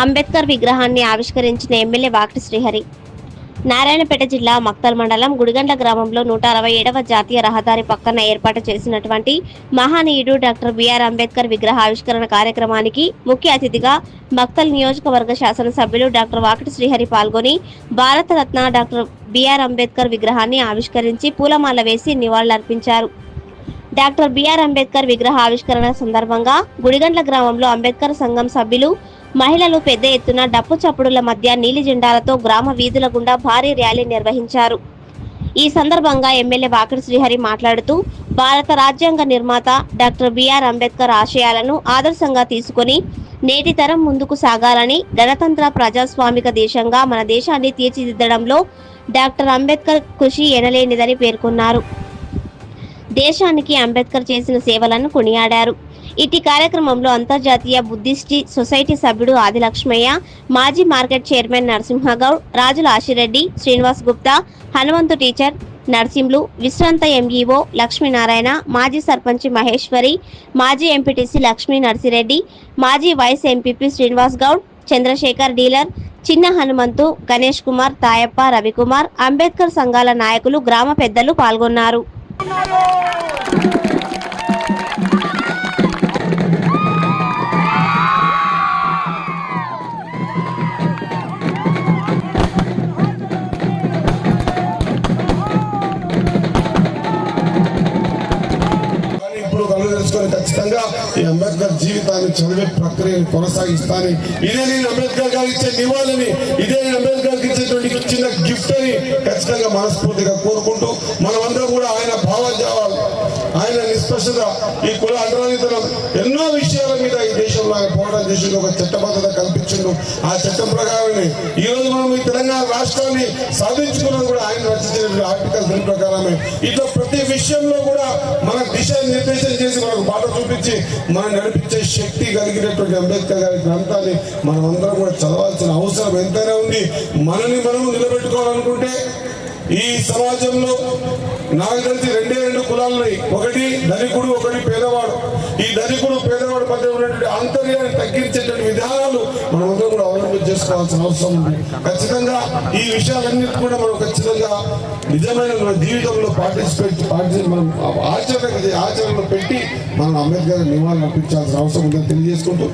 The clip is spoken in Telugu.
అంబేద్కర్ విగ్రహాన్ని ఆవిష్కరించిన ఎమ్మెల్యే వాకటి శ్రీహరి. నారాయణపేట జిల్లా మక్తల్ మండలం గుడిగండ్ల గ్రామంలో నూట అరవై ఏడవ జాతీయ రహదారి పక్కన ఏర్పాటు చేసినటువంటి మహానీయుడు డాక్టర్ బిఆర్ అంబేద్కర్ విగ్రహ ఆవిష్కరణ కార్యక్రమానికి ముఖ్య అతిథిగా మక్తల్ నియోజకవర్గ శాసనసభ్యులు డాక్టర్ వాకటి శ్రీహరి పాల్గొని భారతరత్న డాక్టర్ బిఆర్ అంబేద్కర్ విగ్రహాన్ని ఆవిష్కరించి పూలమాల వేసి నివాళులర్పించారు. డాక్టర్ బిఆర్ అంబేద్కర్ విగ్రహ ఆవిష్కరణ సందర్భంగా గుడిగండ్ల గ్రామంలో అంబేద్కర్ సంఘం సభ్యులు మహిళలు పెద్ద ఎత్తున డప్పు చప్పుడుల మధ్య నీలి జెండాలతో గ్రామ వీధుల గుండా భారీ ర్యాలీ నిర్వహించారు. ఈ సందర్భంగా ఎమ్మెల్యే వాకిడి శ్రీహరి మాట్లాడుతూ భారత రాజ్యాంగ నిర్మాత డాక్టర్ బిఆర్ అంబేద్కర్ ఆశయాలను ఆదర్శంగా తీసుకొని నేటి తరం ముందుకు సాగాలని గణతంత్ర ప్రజాస్వామిక దేశంగా మన దేశాన్ని తీర్చిదిద్దడంలో డాక్టర్ అంబేద్కర్ కృషి ఎనలేనిదని పేర్కొన్నారు. దేశానికి అంబేద్కర్ చేసిన సేవలను కొనియాడారు. ఇటీ కార్యక్రమంలో అంతర్జాతీయ బుద్ధిస్టి సొసైటీ సభ్యుడు ఆదిలక్ష్మయ్య మాజీ market chairman Narasimha Goud Rajula Ashireddy Srinivas Gupta Hanumanthu teacher Narsimlu విశ్రాంత ఎంఈఓ లక్ష్మీనారాయణ మాజీ సర్పంచ్ మహేశ్వరి మాజీ ఎంపీటీసీ లక్ష్మీ నర్సిరెడ్డి మాజీ vice MPP Srinivas Goud Chandrashekar dealer Chinna Hanumanthu Ganesh Kumar Tayappa Ravikumar Ambedkar సంఘాల నాయకులు గ్రామ పెద్దలు పాల్గొన్నారు. Finalou! ఖచ్చితంగా ఈ అంబేద్కర్ జీవితాన్ని చదివే ప్రక్రియను కొనసాగిస్తాను ఇదే నేను అంబేద్కర్ గారికి ఇచ్చే నివాళిని ఇదే నేను అంబేద్కర్ గారికి ఇచ్చేటువంటి చిన్న గిఫ్ట్ అని ఖచ్చితంగా మనస్ఫూర్తిగా కోరుకుంటూ మనమందరం కూడా ఆయన భావజావాలు ఆయన నిష్పక్షత ఈ కుల అండరానితనం ఎన్నో విషయాల మీద ఈ దేశంలో ఆయన పోరాటం చేసిండు ఒక చట్టబద్ధత కల్పించిండు. ఆ చట్టం ప్రకారమే ఈ రోజు మనం ఈ తెలంగాణ రాష్ట్రాన్ని సాధించుకున్నది కూడా ఆయన రచించిన ఆర్టికల్ దీని ప్రకారమే. ఇట్లా ప్రతి విషయంలో కూడా మనకు దిశ నిర్దేశం చేసి మనకు బాట చూపించి మనం నడిపించే శక్తి కలిగినటువంటి అంబేద్కర్ గారి గ్రంథాన్ని మనం అందరం కూడా చదవాల్సిన అవసరం ఎంతైనా ఉంది. మనల్ని మనం నిలబెట్టుకోవాలనుకుంటే ఈ సమాజంలో నాకు తెలిసి రెండే రెండు కులాలు ఉన్నాయి. ఒకటి ధనికుడు ఒకటి పేదవాడు. ఈ ధనికుడు పేదవాడు మధ్య ఉన్నటువంటి ఆంతర్యాన్ని తగ్గించేటువంటి విధానం చేసుకోవాల్సిన అవసరం ఉంది. ఖచ్చితంగా ఈ విషయాలన్నిటి కూడా మనం ఖచ్చితంగా నిజమైన మన జీవితంలో పార్టిసిపేట్ పార్టిసిపేట్ మనం ఆచరణ ఆచరణలో పెట్టి మనం అంబేద్కర్ నివాళులు అర్పించాల్సిన అవసరం ఉందని తెలియజేసుకుంటూ